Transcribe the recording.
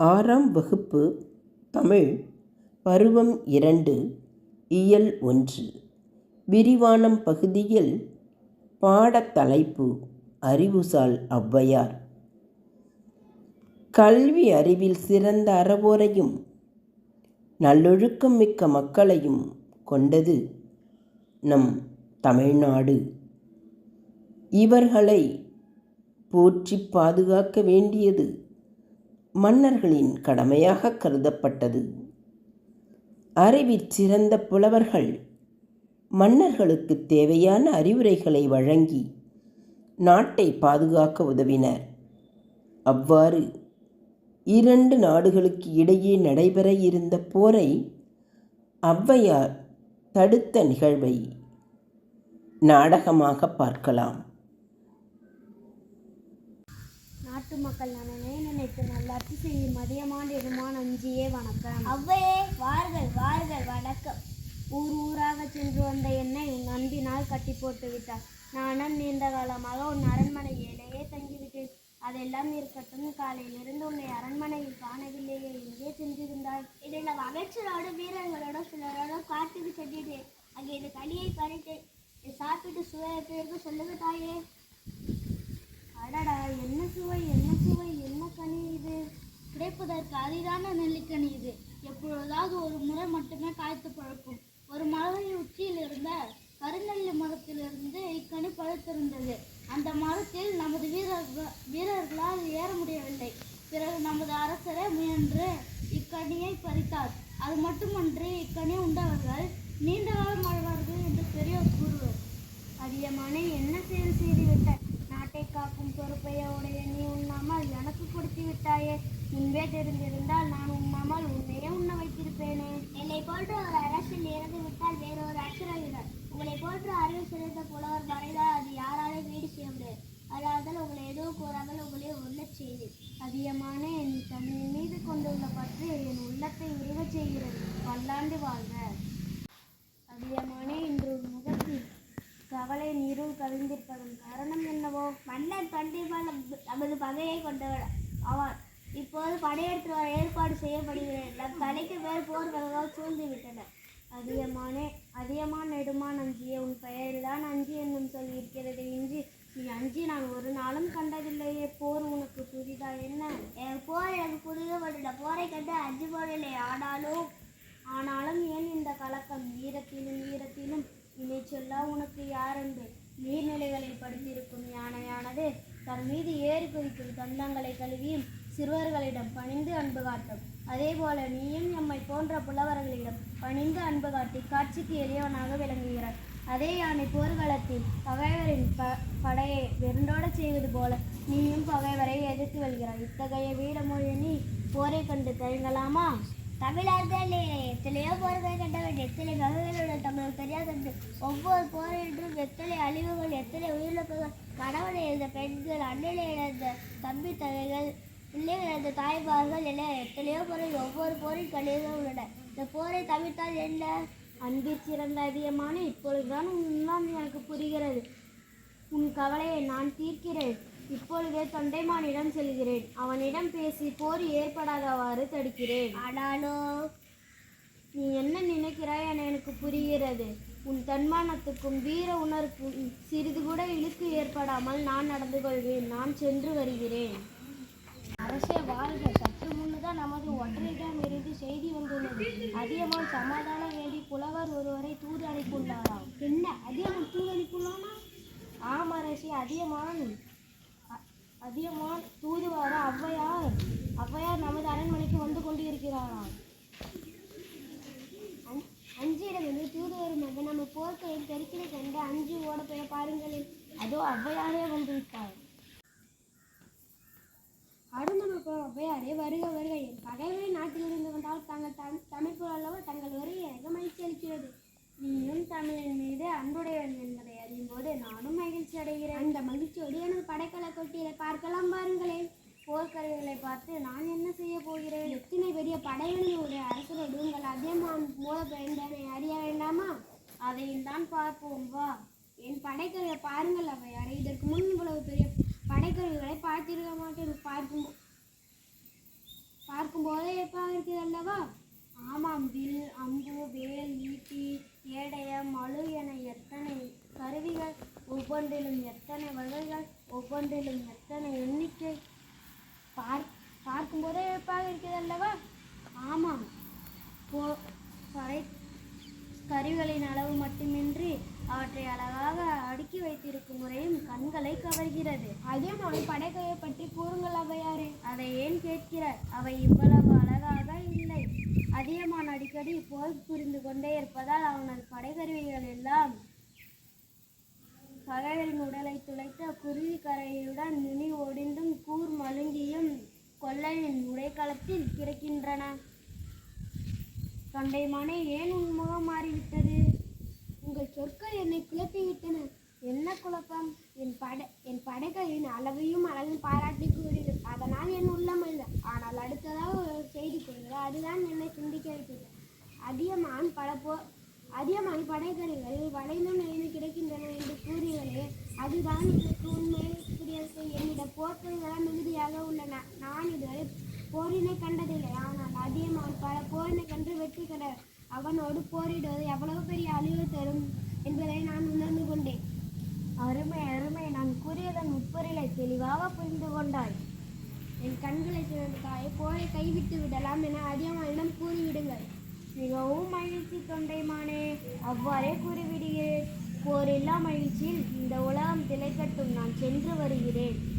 ஆறாம் வகுப்பு தமிழ் பருவம் இரண்டு இயல் ஒன்று. விரிவானம் பகுதியில் பாடத்தலைப்பு அறிவுசால் ஔவையார். கல்வி அறிவில் சிறந்த அறவோரையும் நல்லொழுக்கம் மிக்க மக்களையும் கொண்டது நம் தமிழ்நாடு. இவர்களை போற்றி பாதுகாக்க வேண்டியது மன்னர்களின் கடமையாக கருதப்பட்டது. அறிவிற் சிறந்த புலவர்கள் மன்னர்களுக்கு தேவையான அறிவுரைகளை வழங்கி நாட்டை பாதுகாக்க உதவினர். அவ்வாறு இரண்டு நாடுகளுக்கு இடையே நடைபெற இருந்த போரை ஔவையார் தடுத்த நிகழ்வை நாடகமாக பார்க்கலாம் நாட்டு மக்கள் நலனை நினைத்து நல்லாட்சி செய்யும் மதியமான் எருமான் அஞ்சியே வணக்கம். அவ்வையே வார்கள் வார்கள் வணக்கம். ஊர் ஊராக சென்று வந்த என்னை உன் அன்பினால் கட்டி போட்டு விட்டார் நானும் நீண்ட காலமாக உன் அரண்மனையிலேயே தங்கிவிட்டேன். அதெல்லாம் இருக்கட்டும் காலையிலிருந்து உன்னை அரண்மனையில் காணவில்லையே எங்கே சென்றிருந்தாய்? இதை நான் அமைச்சரோட வீரர்களோட சிலரோட காட்டுக்கு சென்றிட்டேன். அங்கே இந்த களியை பறித்தேன். சாப்பிட்டு சுவை எப்படி இருக்கு சொல்லுங்க தாயே. அடடா என்ன சுவை என்ன கனி இது கிடைப்பதற்கு அரிதான நெல்லிக்கனி இது. எப்பொழுதாவது ஒரு முறை மட்டுமே காய்த்து பழுக்கும். ஒரு மலையின் உச்சியில் இருந்த கருநெல்லி மரத்திலிருந்து இக்கனி பழுத்திருந்தது. அந்த மரத்தில் நமது வீரர்கள் வீரர்களால் ஏற முடியவில்லை. பிறகு நமது அரசரே முயன்று இக்கனியை பறித்தார். அது மட்டுமன்றி இக்கனி உண்டவர்கள் நீண்ட காலம் வாழ்வார்கள் என்று பெரியோர் கூறுவர். வைத்திருந்திருந்தால் நான் உண்ணாமல் உன்னையே உண்ண வைத்திருப்பேனே. என்னை போன்ற ஒரு அரசில் இறந்து விட்டால் வேறொரு அச்சுறுகிறார் உங்களை போன்ற அறிவு சிறந்த புலவர் மறைந்தால் அது யாராலும் வீடு செய்ய முடியாது. அதாவது உங்களை எதுவும் கூறாமல் உங்களை உள்ளச் செய்து அதியமானே என் தமிழ் மீது கொண்டுள்ள பற்று என் உள்ளத்தை உருகச் செய்கிறது. பல்லாண்டு வாழ்க. அதியமானே இன்று உன் முகத்தில் கவலை நீரும் கவிழ்ந்திருப்பதன் காரணம் என்னவோ? மன்னர் பண்டிமால் நமது பகையை கொண்டவர் ஆவார் இப்போது படையெடுத்து வர ஏற்பாடு செய்யப்படுகிறது நம் தலைக்கு மேல் போர்களால் வகைகள் சூழ்ந்து விட்டன அதியமானே அதியமான் நெடுமான் அஞ்சிய உன் பெயரில்தான் அஞ்சு என்னும் சொல் இருக்கிறது. இன்றி நீ அஞ்சி நான் ஒரு நாளும் கண்டதில்லையே. போர் உனக்கு புதிதா என்ன? என் போர் எனக்கு புரிதப்பட்டுள்ள போரை கண்டு அஞ்சு போடலை ஆனாலும் ஆனாலும் ஏன் இந்த கலக்கம்? ஈரத்திலும் ஈரத்திலும் இணை சொல்ல உனக்கு யாரென்று நீர்நிலைகளில் படுத்திருக்கும் யானையானது தன் மீது ஏறி குதிக்கும் தந்தங்களை கழுவியும் சிறுவர்களிடம் பணிந்து அன்பு காட்டும். அதே போல நீயும் எம்மை போன்ற புலவர்களிடம் பணிந்து அன்பு காட்டி காட்சிக்கு எளியவனாக விளங்குகிறார் அதே யானை போர்க்களத்தில் பகைவரின் ப படையை வெருண்டோடச் செய்வது போல நீயும் பகைவரை எதிர்த்து வருகிறாய் இத்தகைய வீரமொழி நீ போரை கண்டு தயங்கலாமா? தமிழர்கள் எத்தனையோ போர்களை கண்டவன் எத்தனை வகைகளுடன் தமிழ் தெரியாதது ஒவ்வொரு போரின்றும் எத்தனை அழிவுகள் எத்தனை உயிரிழப்புகள் கணவனை இழந்த பெண்கள் அண்ணனை இழந்த தம்பி தகைகள் பிள்ளைகள் இழந்த தாய்மார்கள் என எத்தனையோ போரில் ஒவ்வொரு போரில் கழிவுகள் உள்ளன. இந்த போரை தவிர்த்தால் என்ன? அன்பிற் சிறந்த அதிகமான இப்பொழுதுதான் உன் உண்மை எனக்கு புரிகிறது. உன் கவலையை நான் தீர்க்கிறேன். இப்பொழுதே தொண்டைமானிடம் செல்கிறேன். அவனிடம் பேசி போர் ஏற்படாதவாறு தடுக்கிறேன். ஆனாலும் நீ என்ன நினைக்கிறாய் என எனக்கு புரிகிறது. உன் தன்மானத்துக்கும் வீர உணர்வுக்கும் சிறிது கூட இழுக்கு ஏற்படாமல் நான் நடந்து கொள்வேன். நான் சென்று வருகிறேன். அரசே வாழ்க. சற்று முன்னுதான் நமது ஒற்றையிடம் இருந்து செய்தி வந்துள்ளது. அதியமான் சமாதானம் வேண்டி புலவர் ஒருவரை தூது அனுப்பியுள்ளாராம் என்ன? அதியமான் தூது அனுப்பியுள்ளானா ஆம் அரசே அதியமான் அதியமான் தூது வர ஔவையார். ஔவையார் நமது அரண்மனைக்கு வந்து கொண்டு இருக்கிறாராம் அஞ்சிடமிருந்து தூது வரும் நம்ம போர்க்கையில் தெருக்கினை கண்டு அஞ்சு ஓட பெற பாருங்களேன் அதோ ஔவையாரே வந்து போகிறோம் போய் அரே வருக வருக. என் பகைவரை நாட்டிலிருந்து வந்தால் தாங்கள் தம் தமிழ் அல்லவா தங்கள் வருகை எனக்கு மகிழ்ச்சி அளிக்கிறது. நீயும் தமிழின் மீது அன்புடையவன் என்பதை அறியும் போது நானும் மகிழ்ச்சி அடைகிறேன். அந்த மகிழ்ச்சியோடு எனது படைக்கலை கொட்டியலை பார்க்கலாம் பாருங்களேன். போர்க்கருவிகளை பார்த்து நான் என்ன செய்ய போகிறேன்? எத்தனை பெரிய படைகளினுடைய அரசரோடு உங்கள் அதியமான் மோத பயந்தனை அறிய வேண்டாமா? அதையும் தான் பார்ப்போம். வா. என் படைக்கருவை பாருங்கள். அவையாரே இதற்கு முன் இவ்வளவு பெரிய படைக்கருவிகளை பார்த்திருக்க மாட்டேன். பார்க்கும் பார்க்கும் அல்லவா? ஆமாம் வில் அம்பு வேல் ஈட்டி ஏடயம் மழு என எத்தனை கருவிகள் ஒவ்வொன்றிலும் எத்தனை வகைகள் ஒவ்வொன்றிலும் எத்தனை எண்ணிக்கை பார் பார்க்கும்போதே எப்பாக இருக்கிறது அல்லவா? ஆமாம். போ கருவிகளின் அளவு மட்டுமின்றி அவற்றை அழகாக அடுக்கி வைத்திருக்கும் முறையும் கண்களை கவர்கிறது. அதே அதியமான் படைக்கையை சபையாரே அதை ஏன் கேட்கிறார் அவை இவ்வளவு அழகாக இல்லை. அதியமான் அடிக்கடி போர் புரிந்து கொண்டே இருப்பதால் அவனது படைகருவிகள் எல்லாம் பகைவரின் உடலை துளைத்த குருவி கரையுடன் நுனி ஒடிந்தும் கூர் மழுங்கியும் கொள்ளையின் உடைக்களத்தில் கிடக்கின்றன. தொண்டைமானே ஏன் உன் முகம் மாறிவிட்டது? உங்கள் சொற்கள் என்னை குழப்பிவிட்டன. என்ன குழப்பம்? என் படை படைகளின் அளவையும் அழகும் பாராட்டி கூறியது. அதனால் என் உள்ளம் அல்ல. ஆனால் அடுத்ததாக ஒரு செய்தி கூறுகிறது. அதுதான் என்னை சிந்திக்க வைத்தது. அதியமான் பல போ அதியமான் படைக்கறிகள் வளைந்து நிறைந்து கிடைக்கின்றன என்று கூறியவரே அதுதான் எனக்கு உண்மை புரியவில்லை. என்னிடம் போர்க்களங்கள் மிகுதியாக உள்ளன. நான் இதுவரை போரினை கண்டதில்லை. ஆனால் அதியமான் பல போரினை கண்டு வெற்றி கண்ட அவனோடு போரிடுவது எவ்வளவு பெரிய அழிவு தரும் என்பதை நான் உணர்ந்து கொண்டேன். அருமை அருமை. நான் கூறியதன் உட்பொருளை தெளிவாக புரிந்து கொண்டாய். என் கண்களை திறந்தாய். போரை கைவிட்டு விடலாம் என அதிகமானிடம் கூறிவிடுங்கள். மிகவும் மகிழ்ச்சி தொண்டைமானே அவ்வாறே கூறிவிடுகிறேன். போரில்லா மகிழ்ச்சியில் இந்த உலகம் திளைக்கட்டும். நான் சென்று வருகிறேன்.